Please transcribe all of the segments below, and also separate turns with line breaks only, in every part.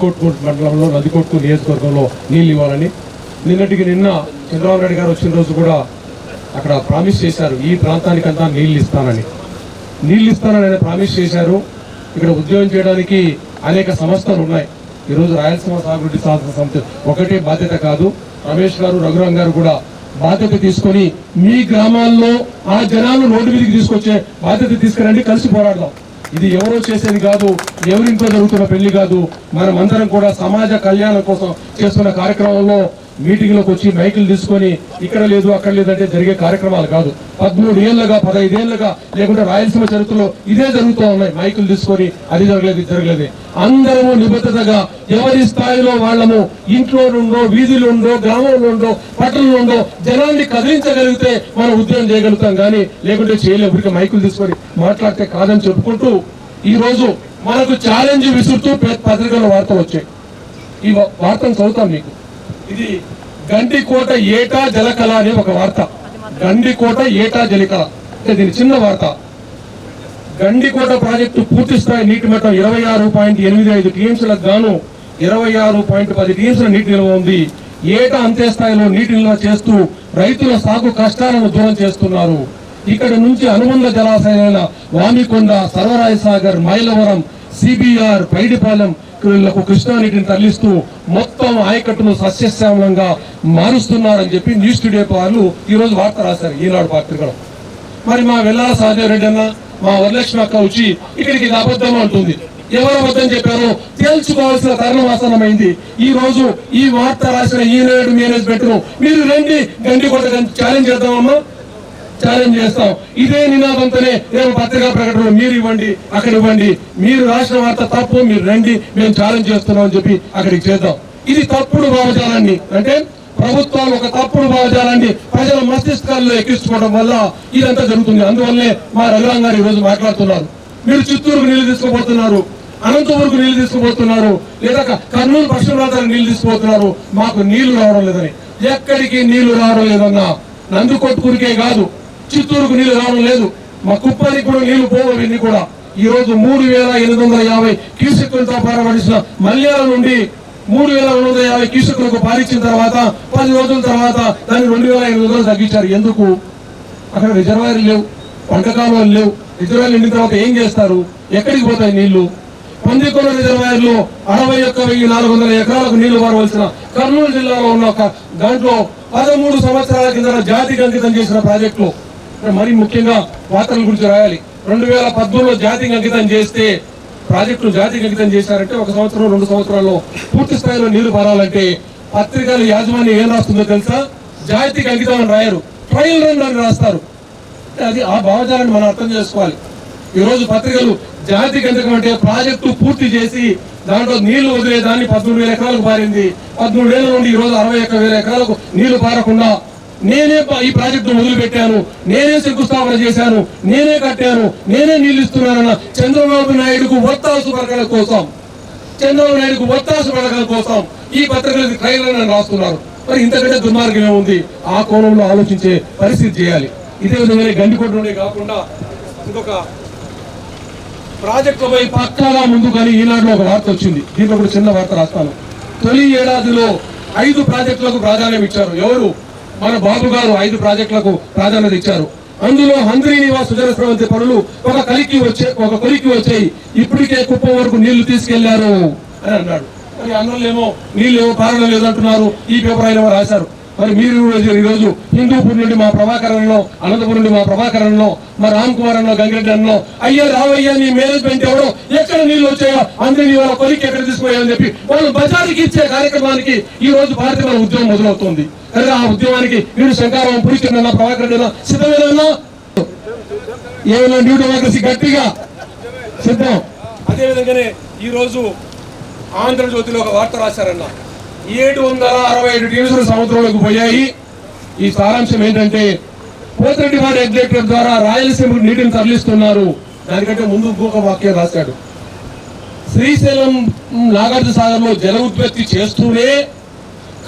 నదికొట్టు మండలంలో నదికొట్టు నియోజకవర్గంలో నీళ్ళు ఇవ్వాలని. నిన్నటికి నిన్న చంద్రబాబు నాయుడు గారు వచ్చిన రోజు కూడా అక్కడ ప్రామిస్ చేశారు ఈ ప్రాంతానికంతా నీళ్ళు ఇస్తానని. నీళ్ళు ఇస్తానని ఆయన ప్రామిస్ చేశారు. ఇక్కడ ఉద్యోగం చేయడానికి అనేక సంస్థలు ఉన్నాయి. ఈరోజు రాయలసీమ సాగురెడ్డి సాధన సంస్థ ఒకటే బాధ్యత కాదు. రమేష్ గారు రఘురాం గారు కూడా బాధ్యత తీసుకొని మీ గ్రామాల్లో ఆ జనాలు రోడ్డు మీదకి తీసుకొచ్చే బాధ్యత తీసుకురండి కలిసి పోరాడదాం. ఇది ఎవరో చేసేది కాదు ఎవరింట్లో జరుగుతున్న పెళ్ళి కాదు. మనం అందరం కూడా సమాజ కళ్యాణం కోసం చేస్తున్న కార్యక్రమంలో మీటింగ్లోకి వచ్చి మైకులు తీసుకొని ఇక్కడ లేదు అక్కడ లేదంటే జరిగే కార్యక్రమాలు కాదు. పదమూడు ఏళ్ళగా పదహైదేళ్ళుగా లేకుంటే రాయలసీమ చరిత్రలో ఇదే జరుగుతూ ఉన్నాయి. మైకులు తీసుకొని అది జరగలేదు ఇది జరగలేదు. అందరము నిబద్ధతగా ఎవరి స్థాయిలో వాళ్ళము ఇంట్లో నుండో వీధిలో ఉండో గ్రామంలో ఉండో పట్టణంలో ఉందో జనాన్ని కదిలించగలిగితే మనం ఉద్యోగం చేయగలుగుతాం. కానీ లేకుంటే చేయలేము ఇప్పటికే మైకులు తీసుకొని మాట్లాడితే కాదని చెప్పుకుంటూ ఈ రోజు మనకు ఛాలెంజ్ విసురుతూ పే- పత్రికల్లో వార్తలు వచ్చాయి. ఈ వార్తను చదువుతాం మీకు. ఇది గండికోట ఏటా జలకళ అనే ఒక వార్త. గండికోట ఏటా జలికళ అంటే దీని చిన్న వార్త. గండికోట ప్రాజెక్టు పూర్తి స్థాయి నీటి మట్టం ఇరవై ఆరు పాయింట్ ఎనిమిది ఐదు టీఎంసీలకు గాను ఇరవై ఆరు పాయింట్ పది టీఎంసీల నీటి నిల్వ ఉంది. ఏటా అంతే స్థాయిలో నీటి నిల్వ చేస్తూ రైతుల సాగు కష్టాలను దూరం చేస్తున్నారు. ఇక్కడ నుంచి అనుబంధ జలాశయాలైన వామికొండ సర్వరాయ సాగర్ మైలవరం సిబిఆర్ పైడిపాలెం లకు కృష్ణా నీటిని తరలిస్తూ మొత్తం ఆయకట్టును సస్యశ్యామలంగా మారుస్తున్నారని చెప్పి న్యూస్ టుడే వాళ్ళు ఈ రోజు వార్త రాశారు ఈనాడు పత్రికలో. మరి మా వెల్లాల సహదేవ్ రెడ్డి అన్న మా వరలక్ష్మి అక్క వచ్చి ఇక్కడికి ఇది అబద్ధం అంటుంది. ఎవరు అబద్ధం చెప్పారో తేల్చుకోవాల్సిన తరుణం ఆసనమైంది ఈ రోజు ఈ వార్త రాసిన ఈనాడు మేనేజ్మెంట్ను మీరు రండి గండి కొట్ట ఛాలెంజ్ చేద్దామమ్మా. ఛాలెంజ్ చేస్తాం. ఇదే నినాదంతోనే రేపు పత్రికా ప్రకటనలు మీరు ఇవ్వండి అక్కడ ఇవ్వండి. మీరు రాసిన వార్త తప్పు మీరు రండి మేము ఛాలెంజ్ చేస్తున్నాం అని చెప్పి అక్కడికి చేద్దాం. ఇది తప్పుడు భావజాలాన్ని. అంటే ప్రభుత్వాలు ఒక తప్పుడు భావజాలాన్ని ప్రజల మస్తిష్కాల్లో ఎక్కించుకోవడం వల్ల ఇదంతా జరుగుతుంది. అందువల్లే మా రఘురాం గారు ఈరోజు రోజు మాట్లాడుతున్నారు. మీరు చిత్తూరుకు నీళ్ళు తీసుకుపోతున్నారు అనంతపురకు నీళ్ళు తీసుకుపోతున్నారు లేదా కర్నూలు పశ్చిమ ప్రాంతాలకు నీళ్ళు తీసుకుపోతున్నారు. మాకు నీళ్ళు రావడం లేదని. ఎక్కడికి నీళ్ళు రావడం లేదన్నా నందుకొట్టుకురికే కాదు. చిత్తూరుకు నీళ్ళు రావడం లేదు. మా కుప్పానికి కూడా నీళ్ళు పోవు ఇవన్నీ కూడా? ఈ రోజు మూడు వేల ఎనిమిది వందల యాభై క్యూసెక్కులతో పారబడిసిన మల్యాల నుండి మూడు వేల రెండు వందల యాభై క్యూసెక్కులకు పారించిన తర్వాత పది రోజుల తర్వాత దాన్ని రెండు వేల ఎనిమిది వందలు తగ్గించారు. ఎందుకు? అక్కడ రిజర్వాయర్లు లేవు పంట లేవు. రిజర్వాయర్లు నిండిన తర్వాత ఏం చేస్తారు? ఎక్కడికి పోతాయి నీళ్ళు? పందికొండ రిజర్వాయర్లో అరవై ఒక్క వెయ్యి నాలుగు వందల ఎకరాలకు నీళ్ళు పారవలసిన కర్నూలు జిల్లాలో ఉన్న ఒక దాంట్లో పదమూడు సంవత్సరాల కింద జాతికి అంకితం చేసిన ప్రాజెక్టులు మరి ముఖ్యంగా వార్తల గురించి రాయాలి. రెండు వేల పద్మూడులో జాతికి అంకితం చేస్తే ప్రాజెక్టును జాతికి అంకితం చేశారంటే ఒక సంవత్సరం రెండు సంవత్సరాల్లో పూర్తి స్థాయిలో నీరు పారాలంటే పత్రికల యాజమాన్యం ఏం రాస్తుందో తెలుసా? జాతికి అంకితం అని రాయరు. ట్రయల్ రన్ అని రాస్తారు. అంటే అది ఆ భావజాలాన్ని మనం అర్థం చేసుకోవాలి. ఈ రోజు పత్రికలు జాతికి అంకితం అంటే ప్రాజెక్టు పూర్తి చేసి దాంట్లో నీళ్ళు వదిలేదాన్ని పదమూడు వేల ఎకరాలకు పారింది. పదమూడు వేల నుండి ఈ రోజు అరవై ఒక్క వేల ఎకరాలకు నీళ్ళు పారకుండా నేనే ఈ ప్రాజెక్టు మొదలుపెట్టాను. నేనే శంకుస్థాపన చేశాను. నేనే కట్టాను. నేనే నిలుస్తున్నానన్న చంద్రబాబు నాయుడుకు వత్తాసు పథకాల కోసం. చంద్రబాబు నాయుడుకు వత్తాసు పథకాల కోసం ఈ పత్రికలకు ట్రైలర్ రాస్తున్నారు. మరి ఇంతకంటే దుర్మార్గం ఏముంది? ఆ కోణంలో ఆలోచించే పరిస్థితి చేయాలి. ఇదే విధంగా గండికొండలోనే కాకుండా ఇంకొక ప్రాజెక్టులపై పక్కాగా ముందు కానీ ఈనాడులో ఒక వార్త వచ్చింది. దీంట్లో కూడా చిన్న వార్త రాస్తాను. తొలి ఏడాదిలో ఐదు ప్రాజెక్టులకు ప్రాధాన్యం ఇచ్చారు. ఎవరు? మన బాబు గారు ఐదు ప్రాజెక్టులకు ప్రాధాన్యత ఇచ్చారు. అందులో హంద్రీ నివాస్ సుజల స్రవంతి పనులు ఒక కలికి వచ్చే ఒక కొలికి వచ్చాయి. ఇప్పటికే కుప్పం వరకు నీళ్ళు తీసుకెళ్ళారు అని అన్నాడు. మరి అన్నలేమో నీళ్ళు ఏమో పారడం లేదంటున్నారు. ఈ పేపర్ ఆయన రాశారు. మరి మీరు ఈరోజు- ఈ రోజు హిందూపూర్ నుండి మా ప్రభాకరంలో అనంతపురం నుండి మా ప్రభాకరంలో మా రామ్ కుమార్ గంగిరెడ్డి అన్నో అయ్యా రావయ్యా నీ మేనేజ్మెంట్ ఎవడో ఎక్కడ నీళ్ళు వచ్చాయో అందరి నీ వాళ్ళ కొలికి ఎక్కడ తీసుకుపోయాయని చెప్పి వాళ్ళు బజారుకి ఇచ్చే కార్యక్రమానికి ఈ రోజు భారతీయ మన ఉద్యమం మొదలవుతుంది. కానీ ఆ ఉద్యమానికి మీరు శంకారం పురిచిన ప్రభాకర్ రెడ్డి అన్న సిద్ధమేనా ఏమైనా న్యూ డెమోక్రసీ గట్టిగా? సిద్ధం. అదే ఈరోజు ఈ రోజు ఆంధ్రజ్యోతిలో ఒక వార్త రాశారన్న. ఏడు వందల అరవై ఐదు టీమ్స్లు సముద్రంలోకి పోయాయి. ఈ సారాంశం ఏంటంటే పోతిరెడ్డివాడ ఎగ్జెక్టివ్ ద్వారా రాయలసీమకు నీటిని తరలిస్తున్నారు. దానికంటే ముందు ఇంకొక వాక్యం రాశాడు. శ్రీశైలం నాగార్జున సాగర్లో జల ఉత్పత్తి చేస్తూనే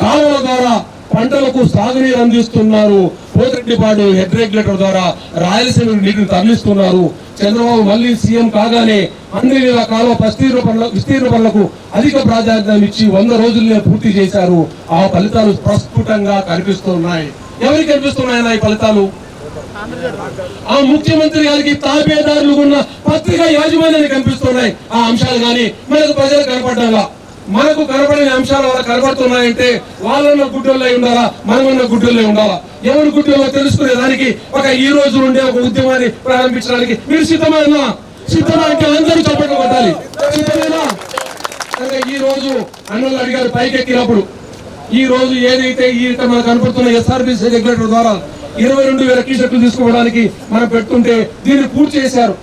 కాలువల ద్వారా పంటలకు సాగునీరు అందిస్తున్నారు. పోతిరెడ్డిపాడు హెడ్ రెగ్యులేటర్ ద్వారా రాయలసీమ నీటిని తరలిస్తున్నారు. చంద్రబాబు మళ్ళీ సీఎం కాగానే అన్ని రకాల విస్తీర్ణ పనుల విస్తీర్ణ పనులకు అధిక ప్రాధాన్యత ఇచ్చి వంద రోజుల్లో పూర్తి చేశారు. ఆ ఫలితాలు ప్రస్ఫుటంగా కనిపిస్తున్నాయి. ఎవరికి కనిపిస్తున్నాయన్న ఈ ఫలితాలు? ఆ ముఖ్యమంత్రి గారికి తాపేదారులు ఉన్న పత్రికా యాజమాన్యాన్ని కనిపిస్తున్నాయి. ఆ అంశాలు కానీ మనకు ప్రజలు కనపడ్డాలా మనకు కనపడిన అంశాలు వాళ్ళకి కనపడుతున్నాయంటే వాళ్ళన్న గుడ్డల్లో ఉండాలా? మనమన్న గుడ్డల్లో ఉండాలా? ఎవరి గుడ్డల్లో తెలుసుకునే దానికి ఒక ఈ రోజు ఉండే ఒక ఉద్యమాన్ని ప్రారంభించడానికి మీరు సిద్ధమైనా సిద్ధమా అంటే అందరూ చప్పట్లు కొట్టాలి సిద్ధమేనా? అంటే ఈ రోజు అన్నలు అడిగారు పైకెక్కినప్పుడు. ఈ రోజు ఏదైతే ఈ మనకు కనపడుతున్న ఎస్ఆర్బిసి రెగ్యులేటర్ ద్వారా ఇరవై రెండు వేల టీషర్ట్లు తీసుకోవడానికి మనం పెడుతుంటే దీన్ని పూర్తి చేశారు.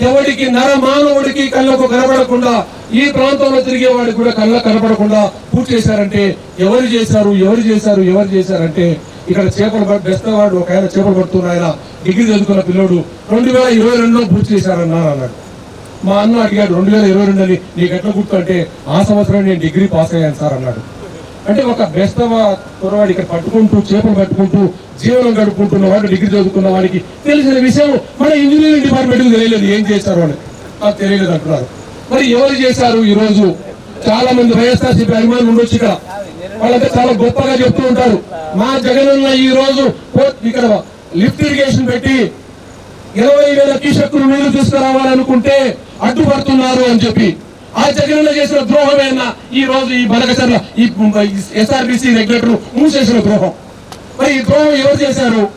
ఎవడికి నర మానవుడికి కళ్ళకు కనబడకుండా ఈ ప్రాంతంలో తిరిగే వాడికి కూడా కళ్ళ కనపడకుండా పూర్తి చేశారంటే ఎవరు చేశారు ఎవరు చేశారు ఎవరు చేశారంటే ఇక్కడ చేపలు బెస్తవాడు ఒక ఆయన చేపలు పడుతున్న ఆయన డిగ్రీ చదువుకున్న పిల్లోడు రెండు వేల ఇరవై రెండులో పూర్తి చేశారన్నారు అన్నాడు. మా అన్న అడిగాడు రెండు వేల ఇరవై రెండు అని నీకు ఎట్లా గుర్తు? అంటే ఆ సంవత్సరం నేను డిగ్రీ పాస్ అయ్యాను సార్ అన్నాడు. అంటే ఒక బెస్తవ కురవాడు ఇక్కడ పట్టుకుంటూ చేపలు పట్టుకుంటూ జీవనం గడుపుకుంటున్న వాడు డిగ్రీ చదువుకున్న వాడికి తెలిసిన విషయం మన ఇంజనీరింగ్ డిపార్ట్మెంట్ తెలియలేదు. ఏం చేశారు అని. నాకు తెలియలేదు అంటున్నారు. మరి ఎవరు చేశారు ఈ రోజు చాలా మంది వైఎస్ఆర్సీపీ అభిమానులు ఉండొచ్చు ఇక్కడ. వాళ్ళంతా చాలా గొప్పగా చెప్తూ ఉంటారు. మా జగనన్న ఈ రోజు ఇక్కడ లిఫ్ట్ ఇరిగేషన్ పెట్టి ఇరవై వేల కీషక్కులు నీళ్ళు తీసుకురావాలనుకుంటే అడ్డుపడుతున్నారు అని చెప్పి ఆ జగనన్న చేసిన ద్రోహమేనా ఈ రోజు ఈ బలగచర్ల ఈ ఎస్ఆర్బిసి రెగ్యులేటర్ మూసేసిన ద్రోహం. మరి ఈ ద్రోహం ఎవరు చేశారు?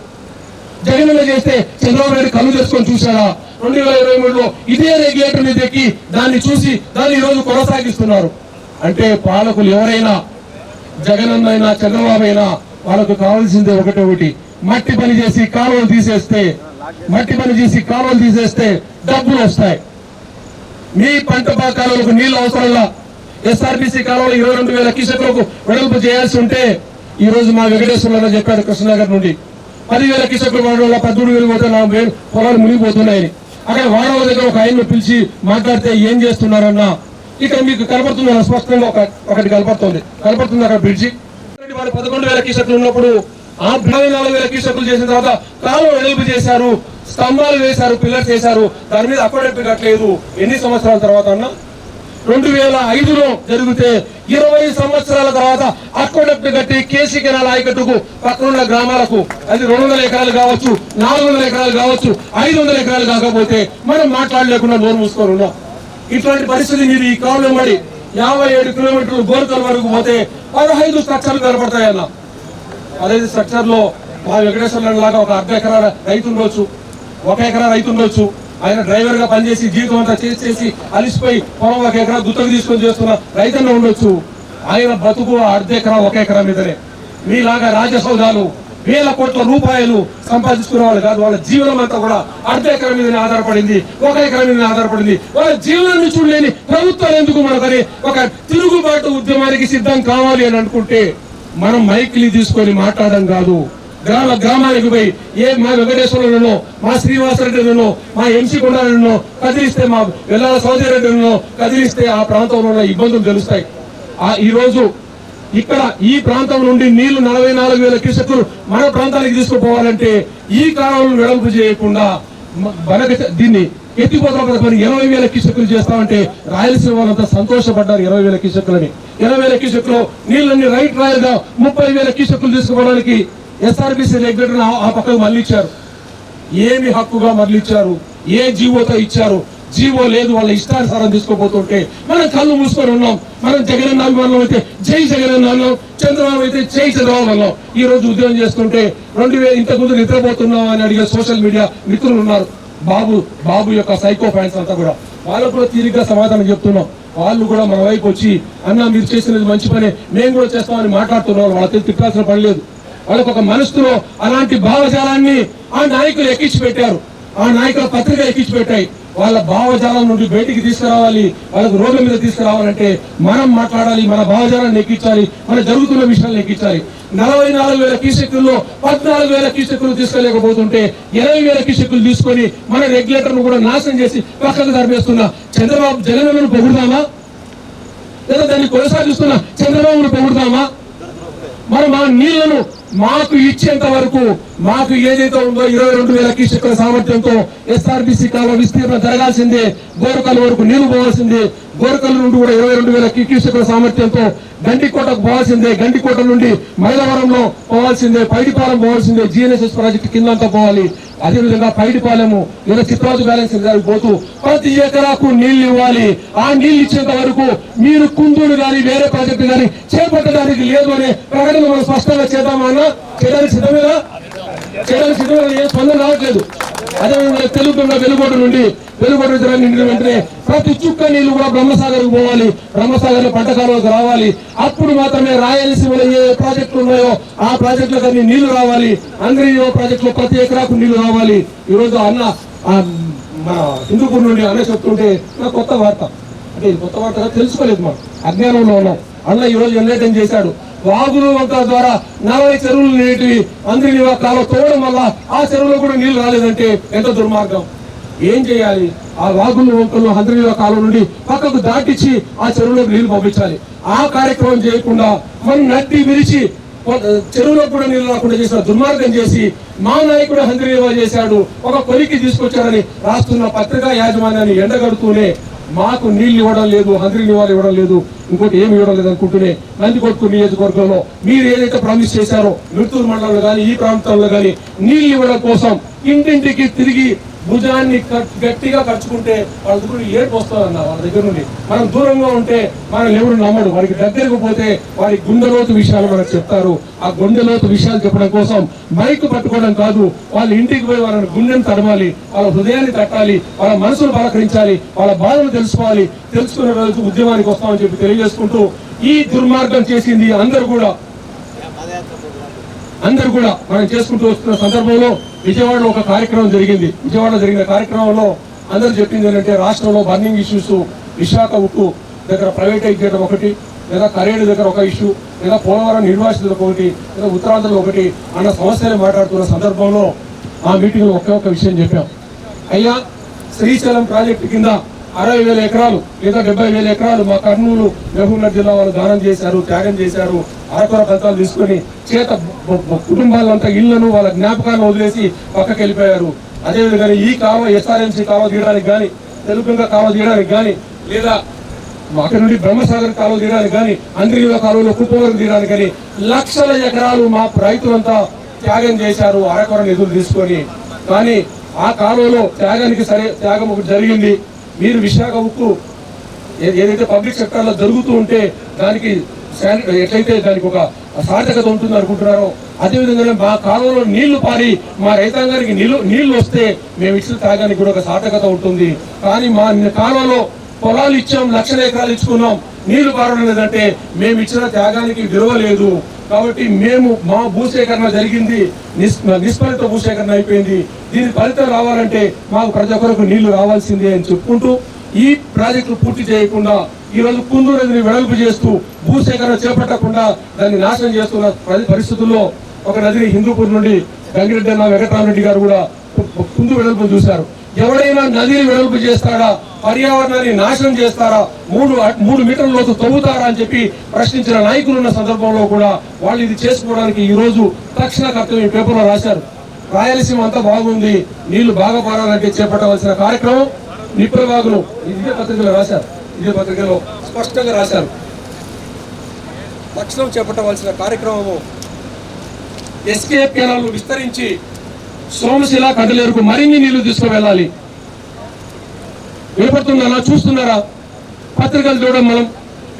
జగనన్న చేస్తే చంద్రబాబు నాయుడు కళ్ళు చేసుకొని చూశారా రెండు వేల ఇరవై మూడులో ఇదే రెగ్యులేటర్ని దాన్ని చూసి దాన్ని ఈ రోజు కొనసాగిస్తున్నారు. అంటే పాలకులు ఎవరైనా జగనన్న అయినా చంద్రబాబు అయినా వాళ్ళకు కావాల్సిందే ఒకటి ఒకటి. మట్టి పని చేసి కాలువలు తీసేస్తే మట్టి పని చేసి కాలువలు తీసేస్తే డబ్బులు వస్తాయి. మీ పంట బా- కాలువలకు నీళ్ళు అవసరంలా ఎస్ఆర్బీసీ కాలంలో ఇరవై రెండు వేల కిషకులకు వెడల్పు చేయాల్సి ఉంటే ఈ రోజు మా వెంకటేశ్వరరావు చెప్పారు కృష్ణనగర్ నుండి. పదివేల కిషకులు వాడడం వల్ల పద్దెనిమిది వేలు పోతే నా పొలాలు మునిగిపోతున్నాయని. అక్కడ వాడవ దగ్గర ఒక ఆయన్ను పిలిచి మాట్లాడితే ఏం చేస్తున్నారన్నా. ఇక్కడ మీకు కనపడుతుంది? స్పష్టంగా ఒక ఒకటి కనపడుతుంది. కనపడుతుంది అక్కడ బ్రిడ్జి. వాడు పదకొండు వేల కీసకులు ఉన్నప్పుడు ఆ నాలుగు వేల కీసకులు చేసిన తర్వాత కాలువ వెడల్పు చేశారు. స్తంభాలు వేశారు పిల్లర్స్ వేశారు. దాని మీద అక్కడెప్పి కట్టలేదు. ఎన్ని సంవత్సరాల తర్వాత అన్న? రెండు వేల ఐదులో జరిగితే ఇరవై సంవత్సరాల తర్వాత అక్కడెప్పి కట్టి కేసీ కెనాల్ ఆయకట్టుకు పక్కనున్న గ్రామాలకు. అది రెండు వందల ఎకరాలు కావచ్చు నాలుగు వందల ఎకరాలు కావచ్చు ఐదు వందల ఎకరాలు కాకపోతే మనం మాట్లాడలేకుండా నోరు మూసుకొని ఉన్నాం ఇట్లాంటి పరిస్థితి మీరు ఈ కాలంలో మరి యాభై ఏడు కిలోమీటర్లు గోల్కల్ వరకు పోతే పదహైదు స్ట్రక్చర్లు కనపడతాయన్న. పదహైదు స్ట్రక్చర్లో మా వెంకటేశ్వర లాగా ఒక అర్ధ ఎకరా రైతు ఉండొచ్చు. ఒక ఎకరా రైతు ఉండొచ్చు. ఆయన డ్రైవర్గా పనిచేసి జీవితం అంతా చేసి చేసి అలిసిపోయి పొలం ఒక ఎకరా గుత్తకు తీసుకొని చేస్తున్న రైతన్న ఉండొచ్చు. ఆయన బతుకు అర్ధెకరా అర్ధ ఎకరా ఒక ఎకరా మీదనే. మీలాగా రాజసౌధాలు వేల కోట్ల రూపాయలు సంపాదించుకునే వాళ్ళు కాదు వాళ్ళ జీవనం అంతా కూడా అర్ధ ఎకరం మీద ఆధారపడింది. ఒక ఎకరం మీద ఆధారపడింది. వాళ్ళ జీవనాన్ని చూడలేని ప్రభుత్వాలు ఎందుకు మనకని ఒక తిరుగుబాటు ఉద్యమానికి సిద్ధం కావాలి అని అనుకుంటే మనం మైకిలి తీసుకొని మాట్లాడడం కాదు. గ్రామ గ్రామానికి పోయి ఏ మా వెంకటేశ్వరులను మా శ్రీనివాసరెడ్డిలను మా ఎంసీ కొండాలను కదిలిస్తే మా వెల్లాల సౌదరెడ్డిలను కదిలిస్తే ఆ ప్రాంతంలో ఉన్న ఇబ్బందులు తెలుస్తాయి. ఆ ఈ రోజు ఇక్కడ ఈ ప్రాంతం నుండి నీళ్ళు నలభై నాలుగు వేల క్యూసెక్కులు మన ప్రాంతానికి తీసుకుపోవాలంటే ఈ కాలంలో వెడల్పు చేయకుండా మ- మనక దీన్ని ఎత్తిపోతల పని ఇరవై వేల కిషకులు చేస్తామంటే రాయలసీమ వాళ్ళంతా సంతోషపడ్డారు ఇరవై వేల కిషకులని ఇరవై వేల కిసెక్కులు నీళ్ళని రైట్ రాయలుగా ముప్పై వేల కిషకులు తీసుకోవడానికి ఎస్ఆర్బిసి రెగ్యులేటర్ ఆ పక్కకు మళ్ళించారు ఏమి హక్కుగా మరలిచ్చారు ఏ జీవోతో ఇచ్చారు? జీవో లేదు వాళ్ళ ఇష్టానుసారం తీసుకోపోతుంటే మనం కళ్ళు మూసుకొని ఉన్నాం. మనం జగన్ అభిమానులు అయితే జై జగన్ అన్నాం. చంద్రబాబు అయితే జై చంద్రబాబు అన్నాం. ఈ రోజు ఉద్యోగం చేస్తుంటే రెండు వేలు ఇంతకుముందు నిద్రపోతున్నాం అని అడిగే సోషల్ మీడియా మిత్రులు ఉన్నారు. బాబు బాబు యొక్క సైకో ఫ్యాన్స్ అంతా కూడా. వాళ్ళకు కూడా తీరిగ్గా సమాధానం చెప్తున్నాం. వాళ్ళు కూడా మన వైపు వచ్చి అన్న మీరు చేసినది మంచి పనే మేము కూడా చేస్తామని మాట్లాడుతున్నారు. వాళ్ళకి తిట్టాల్సిన పని లేదు. వాళ్ళకు ఒక మనసులో అలాంటి భావజాలాన్ని ఆ నాయకులు ఎక్కించి పెట్టారు ఆ నాయకుల పత్రిక ఎక్కించి పెట్టాయి వాళ్ళ భావజాలం నుండి బయటికి తీసుకురావాలి వాళ్ళకు రోడ్ల మీద తీసుకురావాలంటే మనం మాట్లాడాలి మన భావజాలాన్ని ఎక్కించాలి మన జరుగుతున్న విషయాలను ఎక్కించాలి. నలభై నాలుగు వేల కీసెక్కుల్లో పద్నాలుగు వేల కీసెక్కులు తీసుకోలేకపోతుంటే ఇరవై వేల కీసెక్కులు తీసుకొని మన రెగ్యులేటర్ను కూడా నాశనం చేసి పక్కకు తరిపేస్తున్న చంద్రబాబు జగన్ పొగుడుదామా లేదా దాన్ని కొనసాగిస్తున్న చంద్రబాబును పొగుడుదామా మరి మా నీళ్ళను మాకు ఇచ్చేంత వరకు మాకు ఏదైతే ఉందో ఇరవై రెండు వేల క్యూసెక్కుల సామర్థ్యంతో ఎస్ఆర్బిసి కాలం విస్తీర్ణం జరగాల్సిందే గోరకల్ వరకు నీళ్ళు పోవాల్సిందే గోరకల్ నుండి కూడా ఇరవై రెండు వేల క్యూసెక్కుల సామర్థ్యంతో గండికోటకు పోవాల్సిందే గండికోట నుండి మైలవరంలో పోవాల్సిందే పైడిపాలెం పోవాల్సిందే జిఎన్ఎస్ఎస్ ప్రాజెక్టు కిందంతా పోవాలి. అదేవిధంగా పైడిపాలెము లేదా చిత్రాజు బ్యాలెన్స్ గారికి పోతూ ప్రతి ఎకరాకు నీళ్ళు ఇవ్వాలి. ఆ నీళ్ళు ఇచ్చేంత వరకు మీరు కుందూరు గాని వేరే ప్రాజెక్టు గాని చేపట్టడానికి లేదు అనే ప్రకటన మనం స్పష్టంగా చేద్దామన్నా చేయడానికి సిద్ధమేనా? చేయడానికి సిద్ధమైన? ఏ స్పందన రావట్లేదు. అదేవిధంగా తెలుగు వెలుగోట నుండి వెలుగోట నిండిన వెంటనే ప్రతి చుక్క నీళ్ళు కూడా బ్రహ్మసాగర్ పోవాలి. బ్రహ్మసాగర్ పంట కాలువకు రావాలి. అప్పుడు మాత్రమే రాయలసీమలో ఏ ప్రాజెక్టులు ఉన్నాయో ఆ ప్రాజెక్టులకు అన్ని నీళ్ళు రావాలి. అంగ్రీయో ప్రాజెక్టులో ప్రతి ఎకరాకు నీళ్ళు రావాలి. ఈ రోజు అన్న ఆ, మన హిందూపూర్ నుండి అన్న చెప్తుంటే నాకు కొత్త వార్త. అంటే ఇది కొత్త వార్త తెలుసుకోలేదు మనం. అజ్ఞానంలో ఉన్నాం. అన్న ఈరోజు రోజు చేశాడు? వాగులు వంక ద్వారా నలభై చెరువులు నీటివి అందరి కాలం తోవడం వల్ల ఆ చెరువులో కూడా నీళ్ళు రాలేదంటే ఎంత దుర్మార్గం. ఏం చేయాలి? ఆ వాగులు వంకలు హంద్రీల కాలం నుండి పక్కకు దాటించి ఆ చెరువులోకి నీళ్ళు పంపించాలి. ఆ కార్యక్రమం చేయకుండా మనం నట్టి విరిచి చెరువులో కూడా నీళ్ళు రాకుండా చేసిన దుర్మార్గం చేసి మా నాయకుడు హంద్రీవా చేశాడు. ఒక కొలికి తీసుకొచ్చాడని రాస్తున్న పత్రికా యాజమాన్యాన్ని ఎండగడుతూనే మాకు నీళ్ళు ఇవ్వడం లేదు హంద్రీ నివాళి ఇవ్వడం లేదు ఇంకోటి ఏమి ఇవ్వడం లేదు అనుకుంటూనే నందికొట్టు నియోజకవర్గంలో మీరు ఏదైతే ప్రామిస్ చేశారో మిర్తూరు మండలంలో కానీ ఈ ప్రాంతంలో కానీ నీళ్ళు ఇవ్వడం కోసం ఇంటింటికి తిరిగి భుజాన్ని గట్టిగా ఖర్చుకుంటే వాళ్ళ దగ్గర ఏడుపు వస్తుందన్న వాళ్ళ దగ్గర నుండి. మనం దూరంగా ఉంటే మనం ఎవరు నమ్మడు. వారికి దగ్గరకు పోతే వారి గుండెలోతు విషయాలు మనకు చెప్తారు. ఆ గుండెలోతు విషయాలు చెప్పడం కోసం మైక్ పట్టుకోవడం కాదు. వాళ్ళ ఇంటికి పోయి వాళ్ళని గుండెను తడవాలి. వాళ్ళ హృదయాన్ని తట్టాలి. వాళ్ళ మనసును పలకరించాలి. వాళ్ళ బాధను తెలుసుకోవాలి. తెలుసుకున్న రోజు ఉద్యమానికి వస్తామని చెప్పి తెలియజేసుకుంటూ ఈ దుర్మార్గం చేసింది అందరూ కూడా. అందరూ కూడా మనం చేసుకుంటూ వస్తున్న సందర్భంలో విజయవాడలో ఒక కార్యక్రమం జరిగింది. విజయవాడలో జరిగిన కార్యక్రమంలో అందరూ చెప్పింది ఏంటంటే రాష్ట్రంలో బర్నింగ్ ఇష్యూస్ విశాఖ ఉక్కు దగ్గర ప్రైవేటైజ్ చేయడం ఒకటి లేదా కరేడు దగ్గర ఒక ఇష్యూ లేదా పోలవరం నిర్వాసితులకు ఒకటి లేదా ఉత్తరాంధ్రలో ఒకటి అన్న సమస్యలు మాట్లాడుతున్న సందర్భంలో ఆ మీటింగ్లో ఒకే ఒక విషయం చెప్పాం. అయ్యా శ్రీశైలం ప్రాజెక్టు కింద అరవై వేల ఎకరాలు లేదా డెబ్బై వేల ఎకరాలు మా కర్నూలు మహబూబ్నగర్ జిల్లా వాళ్ళు దానం చేశారు త్యాగం చేశారు. అరకొర ఫలితాలు తీసుకొని చేత కుటుంబాలంతా ఇళ్ళను వాళ్ళ జ్ఞాపకాలను వదిలేసి పక్కకి వెళ్ళిపోయారు. అదేవిధంగా ఈ కావ ఎస్ఆర్ఎంసీ కావ తీయడానికి కానీ తెలుగుగా కావ తీయడానికి కానీ లేదా అక్కడ నుండి బ్రహ్మసాగర్ కాలువ తీయడానికి కానీ అంద్రియుల కాలువలో కుప్పవరం తీయడానికి కానీ లక్షల ఎకరాలు మా రైతులంతా త్యాగం చేశారు అరకొర నిధులు తీసుకొని. కానీ ఆ కాలువలో త్యాగానికి సరే త్యాగం ఒకటి జరిగింది. మీరు విశాఖ ఉక్కు ఏదైతే పబ్లిక్ సెక్టర్లో జరుగుతూ ఉంటే దానికి ఎట్లయితే దానికి ఒక సార్థకత ఉంటుంది అనుకుంటున్నారో అదేవిధంగానే మా కాలంలో నీళ్ళు పారి మా రైతాంగానికి నీళ్ళు నీళ్ళు వస్తే మేము ఇచ్చిన త్యాగానికి కూడా ఒక సార్థకత ఉంటుంది. కానీ మా కాలంలో పొలాలు ఇచ్చాం లక్షల ఎకరాలు ఇచ్చుకున్నాం. నీళ్ళు పారడం లేదంటే మేము ఇచ్చిన త్యాగానికి విలువ లేదు. కాబట్టి మేము మా భూసేకరణ జరిగింది. నిస్ నిష్ఫలిత భూసేకరణ అయిపోయింది. దీని ఫలితం రావాలంటే మాకు ప్రతి ఒక్కరికి నీళ్ళు రావాల్సిందే అని చెప్పుకుంటూ ఈ ప్రాజెక్టులు పూర్తి చేయకుండా ఈ రోజు నదిని వెడల్పు చేస్తూ భూసేకరణ చేపట్టకుండా దాన్ని నాశనం చేస్తున్న పరిస్థితుల్లో ఒక నదిని హిందూపూర్ నుండి గంగిరెడ్డి అన్న వెంకటరామరెడ్డి గారు కూడా కుందు వెడల్పు చూశారు. ఎవడైనా నదిని వెడల్పు చేస్తాడా పర్యావరణాన్ని నాశనం చేస్తారా? మూడు మూడు మీటర్ల లోతు తవ్వుతారా అని చెప్పి ప్రశ్నించిన నాయకులు ఉన్న సందర్భంలో కూడా వాళ్ళు ఇది చేసుకోవడానికి ఈ రోజు తక్షణ కర్తవ్యం పేపర్లో రాశారు. రాయలసీమ అంతా బాగుంది నీళ్ళు బాగా పారాలంటే చేపట్టవలసిన కార్యక్రమం నిప్రవాగులు ఇదే పత్రికలో రాశారు. ఇదే పత్రికలో స్పష్టంగా రాశారు. తక్షణం చేపట్టవలసిన కార్యక్రమము ఎస్కే కెనాల్ విస్తరించి సోమశిల కండలేరుకు మరిన్ని నీళ్ళు తీసుకువెళ్ళాలి. వినపడుతున్నారా చూస్తున్నారా? పత్రికలు చూడడం మనం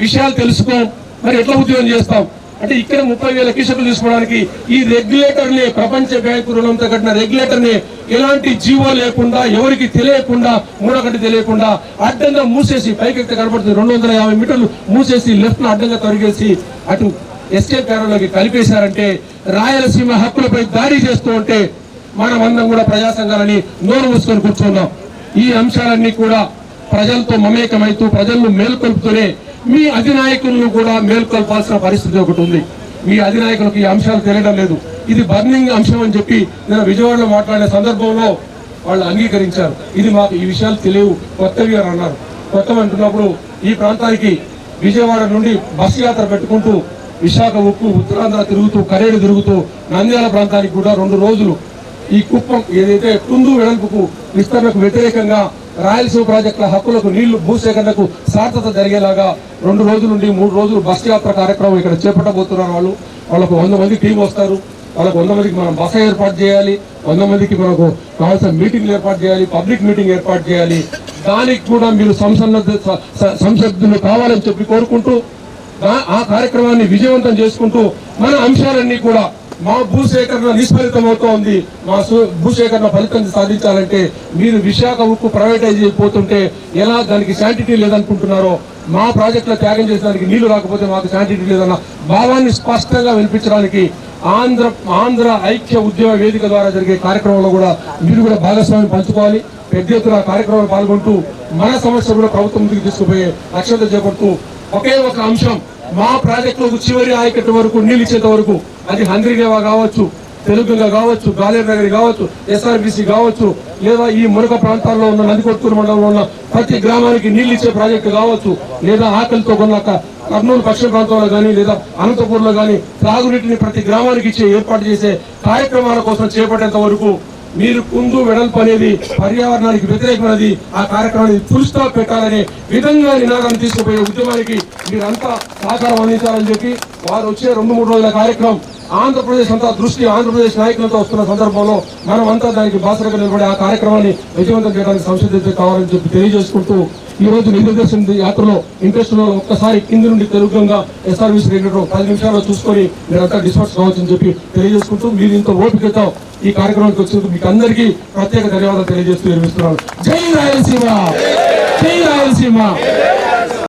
విషయాలు తెలుసుకోం. మరి ఎట్లా ఉద్యోగం చేస్తాం? అంటే ఇక్కడ ముప్పై వేల కిషకులు తీసుకోవడానికి ఈ రెగ్యులేటర్ని ప్రపంచ బ్యాంకు రుణంతో కట్టిన రెగ్యులేటర్ ఎలాంటి జీవో లేకుండా ఎవరికి తెలియకుండా మూడొకటి తెలియకుండా అడ్డంగా మూసేసి పైకెక్కితే కనబడుతుంది రెండు వందల యాభై మీటర్లు మూసేసి లెఫ్ట్ను అడ్డంగా తొలగేసి అటు ఎస్కేప్ కారంలోకి కలిపేశారంటే రాయలసీమ హక్కులపై దాడి చేస్తూ ఉంటే మనమందరం కూడా ప్రజా సంఘాలని నోరు మూసుకొని కూర్చున్నాం. ఈ అంశాలన్నీ కూడా ప్రజలతో మమేకమైతూ ప్రజలను మేల్కొల్పుతూనే మీ అధినాయకులను కూడా మేల్కొల్పాల్సిన పరిస్థితి ఒకటి ఉంది. మీ అధినాయకులకు ఈ అంశాలు తెలియడం లేదు. ఇది బర్నింగ్ అంశం అని చెప్పి నేను విజయవాడలో మాట్లాడే సందర్భంలో వాళ్ళు అంగీకరించారు. ఇది మాకు ఈ విషయాలు తెలియవు. కొత్తవి అని అన్నారు. కొత్తవి అంటున్నప్పుడు ఈ ప్రాంతానికి విజయవాడ నుండి బస్సు యాత్ర పెట్టుకుంటూ విశాఖ ఉక్కు ఉత్తరాంధ్ర తిరుగుతూ కరేడు తిరుగుతూ నంద్యాల ప్రాంతానికి కూడా రెండు రోజులు ఈ కుప్పం ఏదైతే కుందు వెడల్పుకు విస్తరణకు వ్యతిరేకంగా రాయలసీమ ప్రాజెక్టుల హక్కులకు నీళ్ళు భూసేకరణకు సార్థత జరిగేలాగా రెండు రోజుల నుండి మూడు రోజులు బస్ యాత్ర కార్యక్రమం ఇక్కడ చేపట్టబోతున్నారు వాళ్ళు. వాళ్ళకు వంద మంది టీం వస్తారు. వాళ్ళకు వంద మందికి మనం బస ఏర్పాటు చేయాలి. వంద మందికి మనకు కావాల్సిన మీటింగ్లు ఏర్పాటు చేయాలి. పబ్లిక్ మీటింగ్ ఏర్పాటు చేయాలి. దానికి కూడా మీరు సంసన్నద్ధ స- కావాలని చెప్పి కోరుకుంటూ ఆ కార్యక్రమాన్ని విజయవంతం చేసుకుంటూ మన అంశాలన్నీ కూడా మా భూసేకరణ నిష్ఫలితం అవుతోంది మా సు- భూసేకరణ ఫలితం సాధించాలంటే మీరు విశాఖ ఉక్కు ప్రైవేటైజ్ అయిపోతుంటే ఎలా దానికి శాంటిటీ లేదనుకుంటున్నారో మా ప్రాజెక్టులో త్యాగం చేసడానికి నీళ్ళు రాకపోతే మాకు శాంటిటీ లేదన్న భావాన్ని స్పష్టంగా వినిపించడానికి ఆంధ్ర ఆంధ్ర ఐక్య ఉద్యమ వేదిక ద్వారా జరిగే కార్యక్రమంలో కూడా మీరు కూడా భాగస్వామ్యం పంచుకోవాలి. పెద్ద ఎత్తున కార్యక్రమంలో పాల్గొంటూ మన సమస్య కూడా ప్రభుత్వం ముందుకు తీసుకుపోయే లక్ష్యంతో చేపడుతూ ఒకే ఒక అంశం మా ప్రాజెక్టు చివరి ఆయకట్టు వరకు నీళ్ళు వరకు అది హంద్రీనేవా కావచ్చు తెలుగుగా కావచ్చు గాలేరు నగరి కావచ్చు ఎస్ఆర్బిసి కావచ్చు లేదా ఈ మునక ప్రాంతాల్లో ఉన్న నందికొట్కూరు మండలంలో ఉన్న ప్రతి గ్రామానికి నీళ్ళు ఇచ్చే ప్రాజెక్టు కావచ్చు లేదా ఆకలితో కొన్నాక కర్నూలు పశ్చిమ ప్రాంతంలో కానీ లేదా అనంతపూర్లో కానీ త్రాగునీటిని ప్రతి గ్రామానికి ఇచ్చే ఏర్పాటు చేసే కార్యక్రమాల కోసం చేపట్టేంత వరకు మీరు కుందు వెడల్పు అనేది పర్యావరణానికి వ్యతిరేకమైనది ఆ కార్యక్రమాన్ని ఫుల్ స్టాప్ పెట్టాలనే విధంగా నినాదాన్ని తీసుకుపోయే ఉద్యమానికి మీరంతా సహకారం అందించాలని చెప్పి వారు వచ్చే రెండు మూడు రోజుల కార్యక్రమం ఆంధ్రప్రదేశ్ అంతా దృష్టి ఆంధ్రప్రదేశ్ నాయకులతో వస్తున్న సందర్భంలో మనం అంతా దానికి బాసరగా నిలబడి ఆ కార్యక్రమాన్ని విజయవంతం చేయడానికి సంసిద్ధత కావాలని చెప్పి తెలియజేసుకుంటూ ఈ రోజు నిరుదర్శన యాత్రలో. ఇంట్రెస్ట్లో ఒక్కసారి కింది నుండి తెలుగుగా ఎస్ఆర్వీసీ రెగ్యులేటర్ పది నిమిషాల్లో చూసుకొని మీరంతా డిస్పర్స్ కావచ్చని చెప్పి తెలియజేసుకుంటూ మీరు ఇంత ఓపికతో ఈ కార్యక్రమానికి వచ్చినందుకు మీకు అందరికీ ప్రత్యేక ధన్యవాదాలు తెలియజేస్తూ నిర్మిస్తున్నాను జై రాయలసీమ! జై రాయలసీమ!